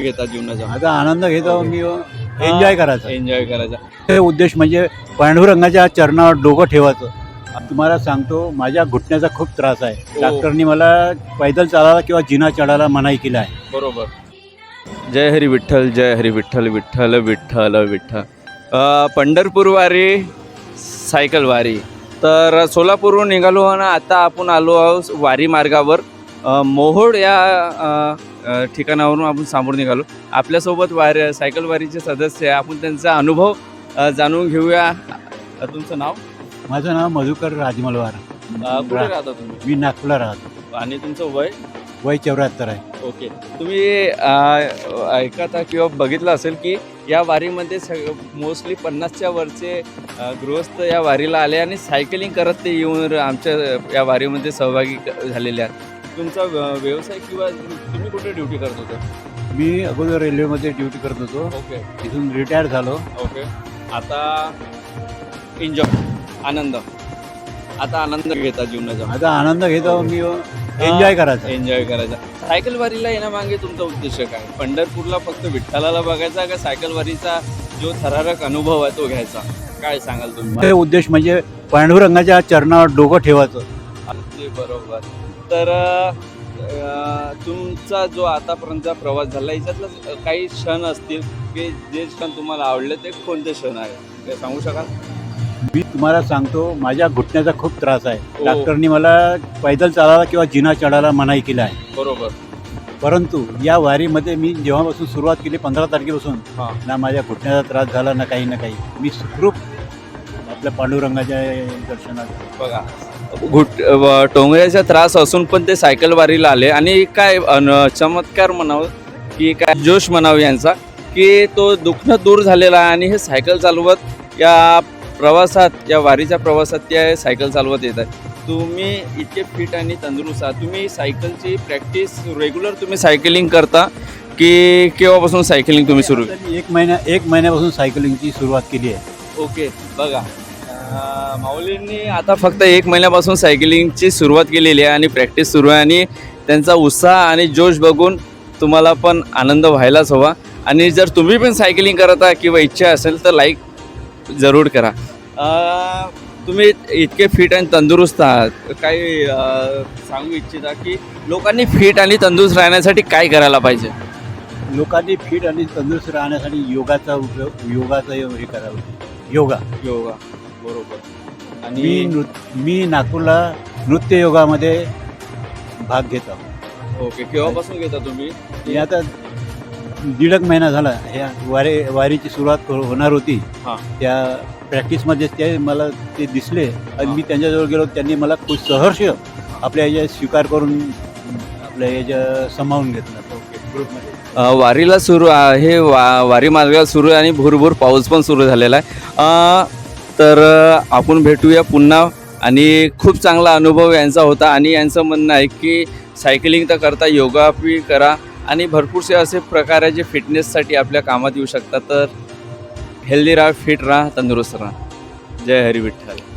घेता जीवनाचा. आता आनंद घेतो मी एन्जॉय करायचा. एन्जॉय करायचा. हे उद्देश म्हणजे पांडुरंगाच्या चरणावर डोकं ठेवायचं. तुम्हाला सांगतो माझ्या घुटण्याचा खूप त्रास आहे. हो. डॉक्टरनी मला पैदल चालायला किंवा जिना चढायला मनाई केला आहे. बरोबर. जय हरी विठ्ठल जय हरी विठ्ठल विठ्ठल विठ्ठल विठ्ठल. अ, पंढरपूर वारी सायकल वारी तर सोलापूरहून निघालो आणि आता आपण आलो आहोत वारी मार्गावर. अ, मोहोळ या ठिकाणावरून आपण समोर निघालो. आपल्यासोबत वारी सायकल वारीचे सदस्य आहे. आपण त्यांचा अनुभव जाणून घेऊया. तुमचं नाव? माझं नाव मधुकर राजमलवार. अ, कुठे राहता तुम्ही? मी नागपूरला राहतो. आणि तुमचं वय? वय चौऱ्याहत्तर आहे. ओके. तुम्ही ऐकता किंवा बघितलं असेल की या वारीमध्ये सग मोस्टली पन्नासच्या वरचे गृहस्थ या वारीला आले आणि सायकलिंग करत ते येऊन आमच्या या वारीमध्ये सहभागी झालेले आहेत. तुमचा व्य- व्यवसाय किंवा तुम्ही कुठे ड्युटी करत होता? मी अगोदर रेल्वेमध्ये ड्युटी करत होतो. ओके. तिथून रिटायर झालो. ओके. आता एन्जॉय आनंद. आता आनंद घेता जीवनाचा. आता आनंद घेतो मी एन्जॉय करायचा. एन्जॉय करायचा. सायकल वारीला येण्यामागे तुमचा उद्देश काय? पंढरपूरला फक्त विठ्ठलाला बघायचा का सायकल वारीचा जो थरारक अनुभव आहे तो घ्यायचा? काय सांगाल तुम्ही? हे उद्देश म्हणजे पांडुरंगाच्या चरणावर डोकं ठेवायचं. अगदी बरोबर. तर तुमचा जो आतापर्यंतचा प्रवास झाला याच्यातलं काही क्षण असतील की जे क्षण तुम्हाला आवडले ते कोणते क्षण आहे ते सांगू शकाल? मी तुम्हाला सांगतो माझ्या घुटण्याचा खूप त्रास आहे. हो. डॉक्टरनी मला पैदल चालायला किंवा जिना चढायला मनाई केला आहे. बरोबर. परंतु या वारीमध्ये मी जेव्हापासून सुरुवात केली पंधरा तारखेपासून ना माझ्या घुटण्याचा त्रास झाला ना काही ना काही. मी सुखरूप आपल्या पांडुरंगाच्या दर्शनात. बघा घुट व- टोंगऱ्याचा त्रास असून पण ते सायकल वारीला आले. आणि काय चमत्कार म्हणावं की काय जोश म्हणावं यांचा की तो दुखणं दूर झालेला आहे आणि हे सायकल चालवत या प्रवासात या वारीच्या प्रवासात ते सायकल चालवत येत आहे तुम्ही इतके फिट आणि तंदुरुस्त आहात. तुम्ही सायकलची प्रॅक्टिस रेग्युलर तुम्ही सायकलिंग करता की केव्हापासून सायकलिंग तुम्ही सुरू एक महिन्या एक महिन्यापासून सायकलिंगची सुरुवात केली आहे. ओके बघा. माऊलींनी आता फक्त एक महिन्यापासून सायकलिंगची सुरुवात केलेली आहे आणि प्रॅक्टिस सुरू आहे आणि त्यांचा उत्साह आणि जोश बघून तुम्हाला पण आनंद व्हायलाच हवा. आणि जर तुम्ही पण सायकलिंग करत आहात किंवा इच्छा असेल तर लाईक जरूर करा. तुम्ही इतके फिट आणि तंदुरुस्त आहात. काही सांगू इच्छिता की लोकांनी फिट आणि तंदुरुस्त राहण्यासाठी काय करायला पाहिजे? लोकांनी फिट आणि तंदुरुस्त राहण्यासाठी योगाचा उपयोग योगाचा हे करावं. योगा. योगा. बरोबर. मी आणि नृत मी नागपूरला नृत्य योगामध्ये भाग घेतो ओके केव्हापासून घेता तुम्ही? मी आता दीड एक महिना झाला ह्या वारी वारीची सुरुवात हो- होणार होती. हां. त्या प्रॅक्टिसमध्ये ते मला ते दिसले आणि मी त्यांच्याजवळ गेलो त्यांनी मला खूप सहर्ष आपल्या याच्या स्वीकार करून आपल्या याच्या समावून घेतलं. ग्रुपमध्ये. अ, वारीला सुरू आहे वा वारी मार्गाला सुरू आहे आणि भुरभूर पाऊस पण सुरू झालेला आहे. अ, तर आपण भेटूया पुन्हा. आणि खूप चांगला अनुभव यांचा होता. आणि यांचं म्हणणं आहे की सायकलिंग तर करता योगा करा. आणि भरपूरसे असे प्रकार आहे जे फिटनेससाठी आपल्या कामात येऊ शकतात. तर हेल्दी राहा फिट राहा तंदुरुस्त राहा. जय हरी विठ्ठल.